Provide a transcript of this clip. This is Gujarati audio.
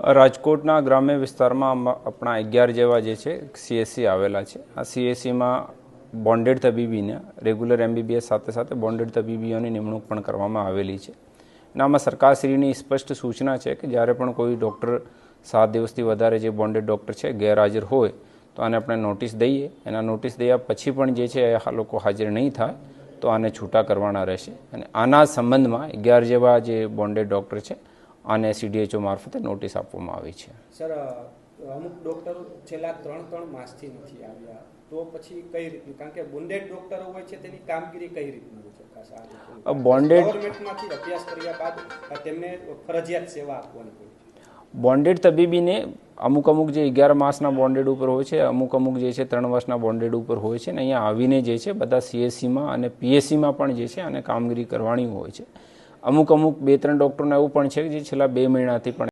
રાજકોટના ગ્રામ્ય વિસ્તારમાં આપણા અગિયાર જેવા જે છે સીએસસી આવેલા છે. આ સીએસસીમાં બોન્ડેડ તબીબીને રેગ્યુલર એમબીબીએસ સાથે સાથે બોન્ડેડ તબીબીઓની નિમણૂક પણ કરવામાં આવેલી છે. અને આમાં સરકારશ્રીની સ્પષ્ટ સૂચના છે કે જ્યારે પણ કોઈ ડૉક્ટર સાત દિવસથી વધારે જે બોન્ડેડ ડૉક્ટર છે, ગેરહાજર હોય, તો આને આપણે નોટિસ દઈએ. એના નોટિસ દયા પછી પણ જે છે, આ લોકો હાજર નહીં થાય, તો આને છૂટા કરવાના રહેશે. અને આના સંબંધમાં અગિયાર જેવા જે બોન્ડેડ ડૉક્ટર છે આને સીડીએચઓ મારફતે નોટિસ આપવામાં આવી છે. સર અમુક ડોક્ટરો છેલ્લા ત્રણ ત્રણ માસથી નથી આવ્યા. તો પછી કઈ રીતનું? કારણ કે બોન્ડેડ ડોક્ટરો હોય છે તેની કામગીરી કઈ રીતની હોય છે? bonded- ગવર્મેન્ટમાંથી અભ્યાસ કર્યા બાદ તેમને ફરજિયાત સેવા આપવાની હોય બોન્ડેડ તબીબીને અમુક અમુક જે અગિયાર માસના બોન્ડેડ ઉપર હોય છે અમુક અમુક જે છે ત્રણ વર્ષના બોન્ડેડ ઉપર હોય છે ને અહીંયા આવીને જે છે બધા સીએસસીમાં અને પીએસસીમાં પણ જે છે આને કામગીરી કરવાની હોય છે. અમુક અમુક બે ત્રણ ડૉક્ટરોને એવું પણ છે કે જે છેલ્લા બે મહિનાથી પણ